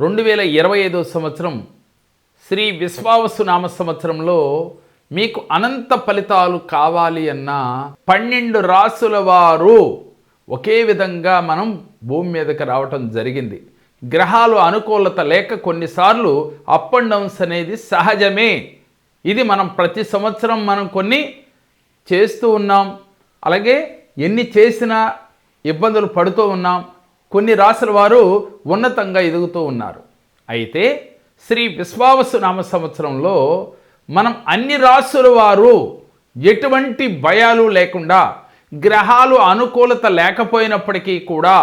రెండు వేల ఇరవై ఐదో సంవత్సరం శ్రీ విశ్వావసు నామ సంవత్సరంలో మీకు అనంత ఫలితాలు కావాలి అన్న పన్నెండు రాసుల వారు ఒకే విధంగా మనం భూమి మీదకి రావటం జరిగింది. గ్రహాలు అనుకూలత లేక కొన్నిసార్లు అప్ అండ్ డౌన్స్ అనేది సహజమే. ఇది మనం ప్రతి సంవత్సరం మనం కొన్ని చేస్తూ ఉన్నాం. అలాగే ఎన్ని చేసినా ఇబ్బందులు పడుతూ ఉన్నాం. కొన్ని రాసుల వారు ఉన్నతంగా ఎదుగుతూ ఉన్నారు. అయితే శ్రీ విశ్వావసు నామ సంవత్సరంలో మనం అన్ని రాసుల వారు ఎటువంటి భయాలు లేకుండా గ్రహాలు అనుకూలత లేకపోయినప్పటికీ కూడా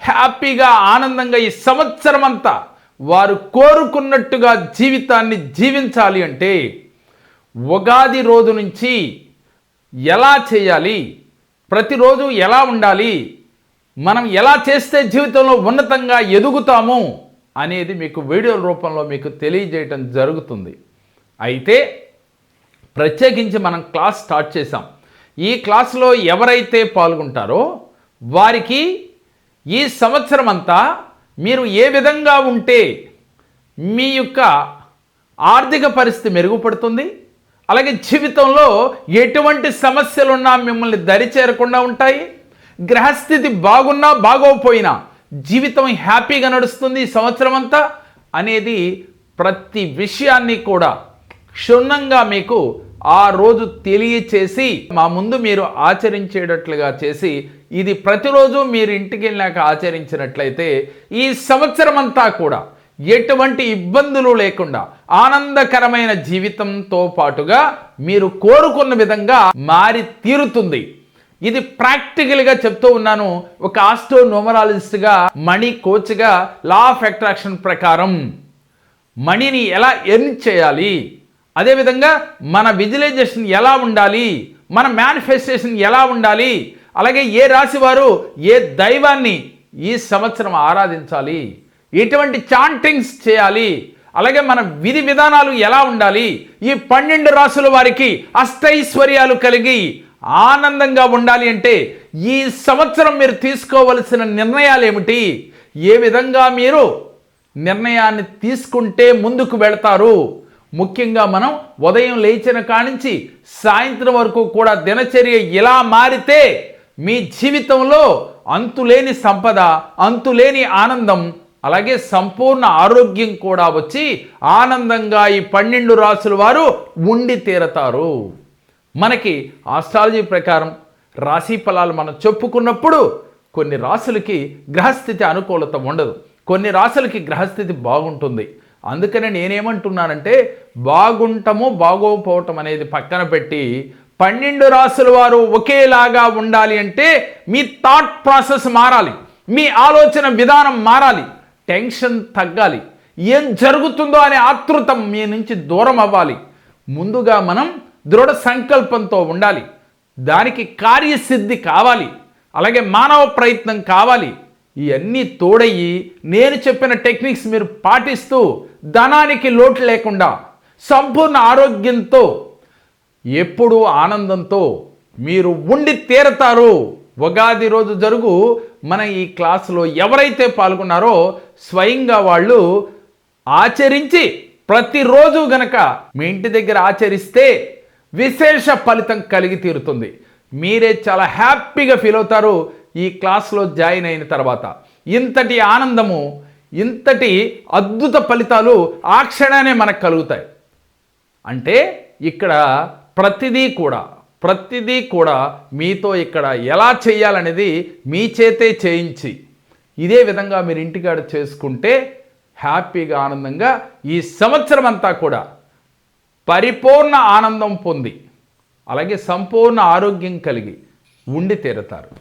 హ్యాపీగా ఆనందంగా ఈ సంవత్సరం అంతా వారు కోరుకున్నట్టుగా జీవితాన్ని జీవించాలి అంటే ఉగాది రోజు నుంచి ఎలా చేయాలి ప్రతిరోజు ఎలా ఉండాలి మనం ఎలా చేస్తే జీవితంలో ఉన్నతంగా ఎదుగుతాము అనేది మీకు వీడియో రూపంలో మీకు తెలియజేయటం జరుగుతుంది. అయితే ప్రత్యేకించి మనం క్లాస్ స్టార్ట్ చేసాం ఈ క్లాస్లో ఎవరైతే పాల్గొంటారో వారికి ఈ సంవత్సరం అంతా మీరు ఏ విధంగా ఉంటే మీ యొక్క ఆర్థిక పరిస్థితి మెరుగుపడుతుంది? అలాగే జీవితంలో ఎటువంటి సమస్యలున్నా మిమ్మల్ని దరి చేరకుండా ఉంటాయి? గ్రహస్థితి బాగున్నా బాగోపోయినా జీవితం హ్యాపీగా నడుస్తుంది సంవత్సరం అంతా అనేది ప్రతి విషయాన్ని కూడా క్షుణ్ణంగా మీకు ఆ రోజు తెలియచేసి మా ముందు మీరు ఆచరించేటట్లుగా చేసి ఇది ప్రతిరోజు మీరు ఇంటికి వెళ్ళాక ఆచరించినట్లయితే ఈ సంవత్సరం అంతా కూడా ఎటువంటి ఇబ్బందులు లేకుండా ఆనందకరమైన జీవితంతో పాటుగా మీరు కోరుకున్న విధంగా మారి తీరుతుంది. ఇది ప్రాక్టికల్గా చెప్తూ ఉన్నాను. ఒక ఆస్ట్రో న్యూమరాలజిస్ట్గా మనీ కోచ్గా లా ఆఫ్ అట్రాక్షన్ ప్రకారం. మనీని ఎలా ఎర్న్ చేయాలి? అదేవిధంగా మన విజువలైజేషన్ ఎలా ఉండాలి? మన మేనిఫెస్టేషన్ ఎలా ఉండాలి? అలాగే ఏ రాశి వారు ఏ దైవాన్ని ఈ సంవత్సరం ఆరాధించాలి? ఎటువంటి చాంటింగ్స్ చేయాలి? అలాగే మన విధి విధానాలు ఎలా ఉండాలి? ఈ పన్నెండు రాసుల వారికి అష్టైశ్వర్యాలు కలిగి ఆనందంగా ఉండాలి అంటే ఈ సంవత్సరం మీరు తీసుకోవలసిన నిర్ణయాలు ఏమిటి ఏ విధంగా మీరు నిర్ణయాన్ని తీసుకుంటే ముందుకు వెళతారు? ముఖ్యంగా మనం ఉదయం లేచిన కానించి సాయంత్రం వరకు కూడా దినచర్య ఇలా మారితే మీ జీవితంలో అంతులేని సంపద అంతులేని ఆనందం అలాగే సంపూర్ణ ఆరోగ్యం కూడా వచ్చి ఆనందంగా ఈ పన్నెండు రాసుల వారు ఉండి తీరతారు. మనకి ఆస్ట్రాలజీ ప్రకారం రాశి ఫలాలు మనం చెప్పుకున్నప్పుడు కొన్ని రాసులకి గ్రహస్థితి అనుకూలత ఉండదు. కొన్ని రాసులకి గ్రహస్థితి బాగుంటుంది. అందుకనే నేనేమంటున్నానంటే బాగుంటము బాగోపోవటం అనేది పక్కన పెట్టి పన్నెండు రాసుల వారు ఒకేలాగా ఉండాలి అంటే మీ థాట్ ప్రాసెస్ మారాలి. మీ ఆలోచన విధానం మారాలి. టెన్షన్ తగ్గాలి. ఏం జరుగుతుందో అనే ఆతృతం మీ నుంచి దూరం అవ్వాలి. ముందుగా మనం దృఢ సంకల్పంతో ఉండాలి. దానికి కార్యసిద్ధి కావాలి. అలాగే మానవ ప్రయత్నం కావాలి. ఇవన్నీ తోడయ్యి నేను చెప్పిన టెక్నిక్స్ మీరు పాటిస్తూ ధనానికి లోటు లేకుండా సంపూర్ణ ఆరోగ్యంతో ఎప్పుడూ ఆనందంతో మీరు ఉండి తీరతారు. ఉగాది రోజు జరుగు మన ఈ క్లాసులో ఎవరైతే పాల్గొన్నారో స్వయంగా వాళ్ళు ఆచరించి ప్రతిరోజు గనక మీ ఇంటి దగ్గర ఆచరిస్తే విశేష ఫలితం కలిగి తీరుతుంది. మీరే చాలా హ్యాపీగా ఫీల్ అవుతారు ఈ క్లాస్లో జాయిన్ అయిన తర్వాత. ఇంతటి ఆనందము ఇంతటి అద్భుత ఫలితాలు ఆ క్షణానే మనకు కలుగుతాయి. అంటే ఇక్కడ ప్రతిదీ కూడా ప్రతిదీ కూడా మీతో ఇక్కడ ఎలా చేయాలనేది మీ చేతే చేయించి ఇదే విధంగా మీరు ఇంటికాడ చేసుకుంటే హ్యాపీగా ఆనందంగా ఈ సంవత్సరం అంతా కూడా పరిపూర్ణ ఆనందం పొంది అలాగే సంపూర్ణ ఆరోగ్యం కలిగి ఉండి తీరతారు.